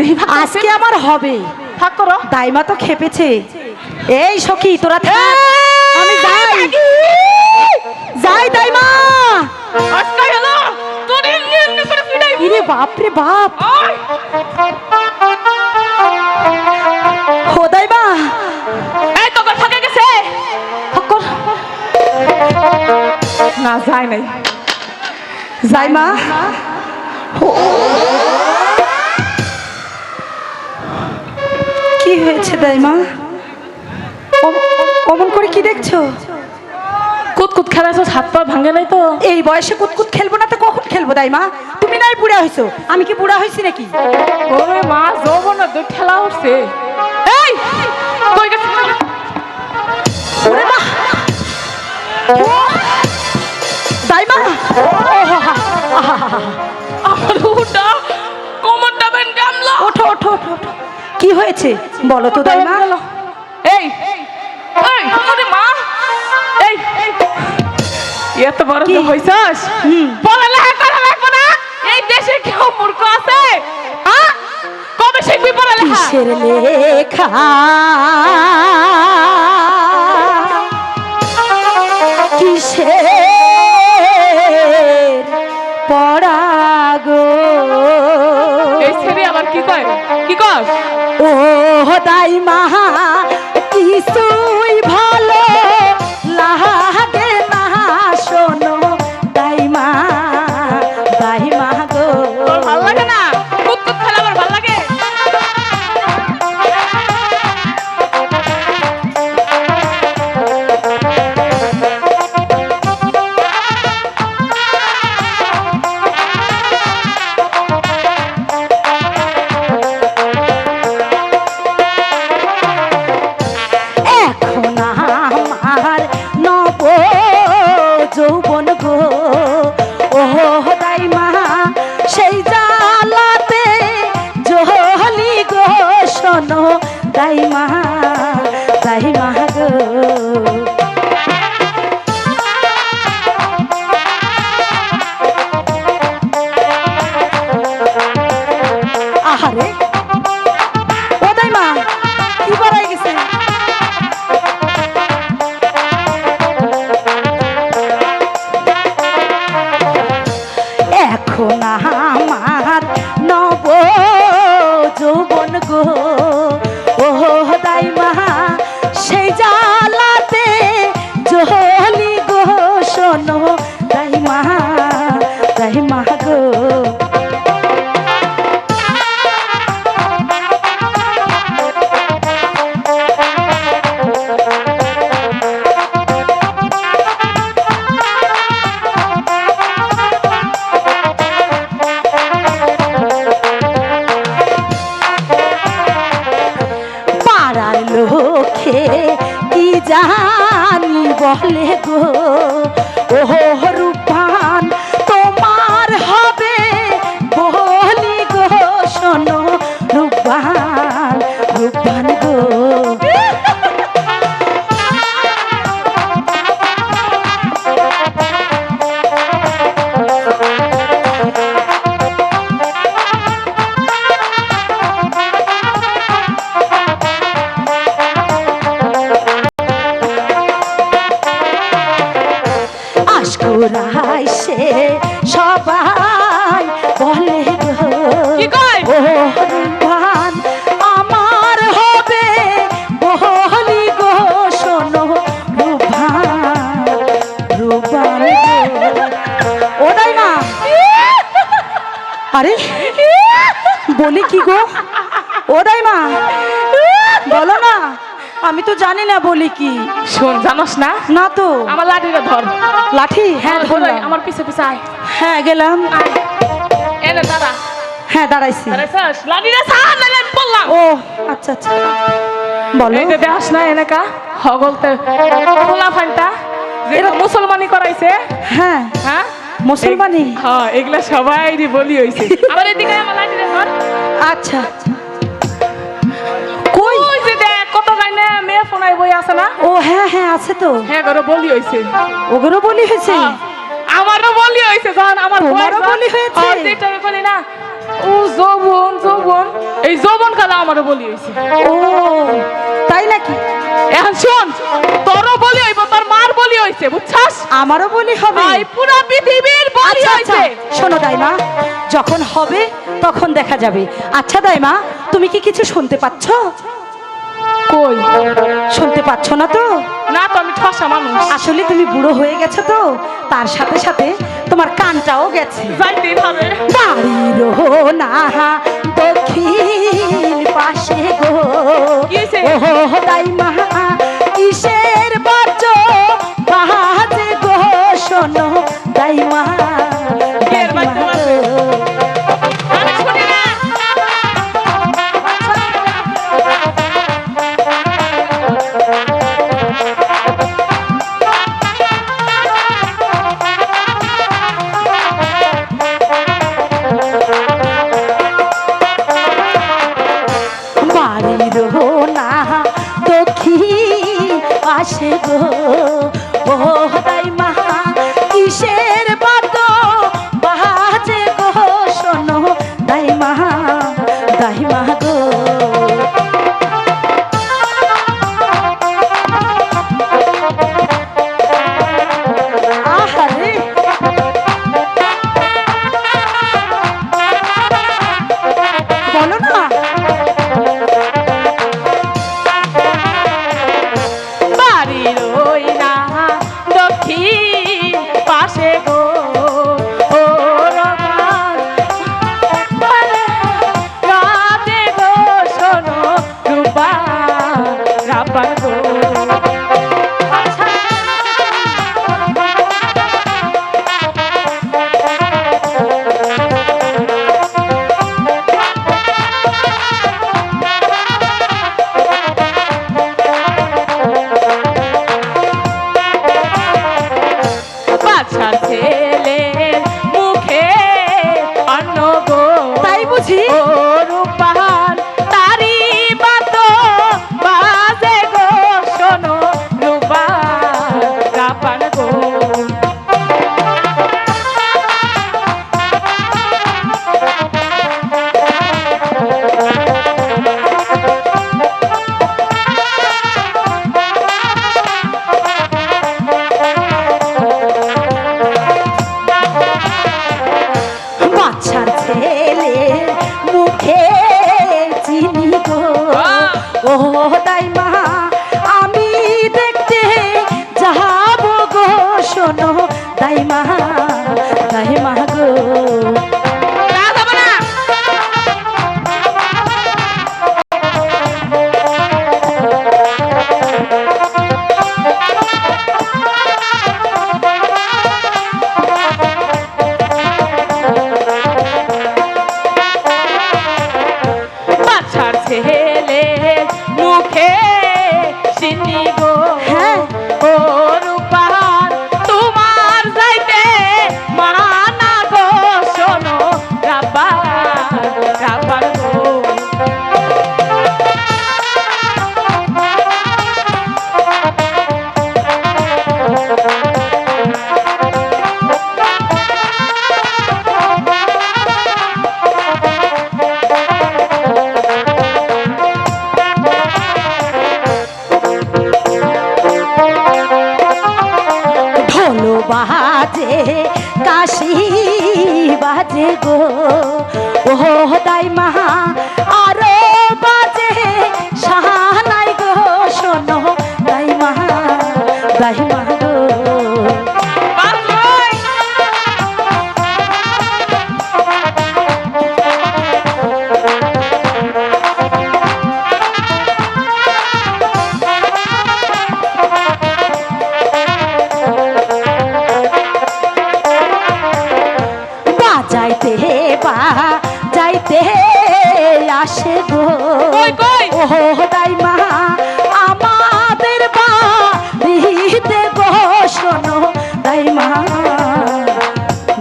দেখি ভাগ করো। আজকে আমার হবে। করো। দাইমা তো খেপেছে। এই সখী তোরা আমি যাই। যাই দাইমা। আজকে হলো। তোর এমনি এমনি করে পিটাই ইরে বাপ রে বাপ। ও দাইমা। এই তো ফাঁকে গেছে। না যায় নাই। যাই দাইমা কি হয়েছে দাইমা? অম- অমন করে কি দেখছ? কুতকুত খেলাছো হাত পা ভাঙে নাই তো। এই বয়সে কুতকুত খেলব না তো কখন খেলব দাইমা? তুমি নাই বুড়া হয়েছো আমি কি বুড়া হয়েছি নাকি? ওরে মা যৌবন দুই ঠেলা উঠছে। এই কই গেছে? ওরে মা! ও, দাইমা হয়েছে? বলো তো দাইমা এই এই মা। এই এত বড়? তো হইছস। পড়ালেখা করা লাগবে না। এই দেশে কেউ মূর্খ আছে? হ্যাঁ কবে শিখবি পড়ালেখা? কিসের লেখা? কিসের পড়াগো এই ছেলে আবার কি কয় কি কয় ও দাই মাহা কিছুই শোনো দাই মা দাই মা গো লোকে কি জানি বলে গো? ও রূপান সবাই বলে আমার হবে বলি গো শোনো গো। না আরে বলি কি গো? ও দাই মা। বলো না। আমি তো জানি না বলি কি। শোন জানোস না? না তো। আমার লাঠিটা ধর। লাঠি? হ্যাঁ ধর আমার পিছে পিছে আয়। হ্যাঁ গেলাম। এনে দাঁড়া। হ্যাঁ দাঁড়াইছি। লাঠিটা ছাড় নালে আমি ও আচ্ছা আচ্ছা। বলো। এই যে দেখাস না এনেকা হগলতে খোলা ফান্টা যেটা মুসলমানি করাইছে। হ্যাঁ হ্যাঁ? মুসলমানি? হ্যাঁ এগুলা সবাই বলি হইছে। আবার এদিকে আমার লাঠিটা ধর। আচ্ছা। আছে না? ও হ্যাঁ হ্যাঁ আছে তো। হ্যাঁ গরো বলি হইছে বলি হয়েছে? হ্যাঁ, আমারও বলি হইছে যখন আমার বলি হয়েছে? আর যেটা বলি না। ও যৌবন যৌবন। এই যৌবন কালে আমারও বলি হয়েছে। ও তাই নাকি? এখন শোন তোরও বলি হইব তোর মার বলি হয়েছে বুঝছাস? আমারও বলি হবে। এই পুরা পৃথিবীর বলি আচ্ছা আচ্ছা হয়েছে। শোনো দাইমা যখন হবে তখন দেখা যাবে। আচ্ছা দাইমা তুমি কি কিছু শুনতে পাচ্ছ? কই? শুনতে পাচ্ছ না তো? না তো আমি ঠসা মানুষ। আসলে তুমি বুড়ো হয়ে গেছো তো তার সাথে সাথে তোমার কানটাও গেছে। বাড়ির না দক্ষিণ পাশে গো। ও মুখে চিনিব ও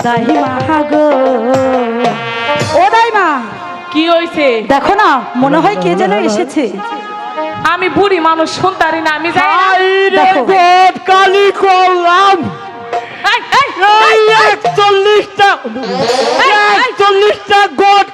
দাইমা গো। ও দাইমা কি হইছে? দেখো না মনে হয় কে যেন এসেছে। আমি বুড়ি মানুষ শুনতারি না আমি যাই দেখো। কালি করলাম। একচল্লিশটা একচল্লিশটা গোট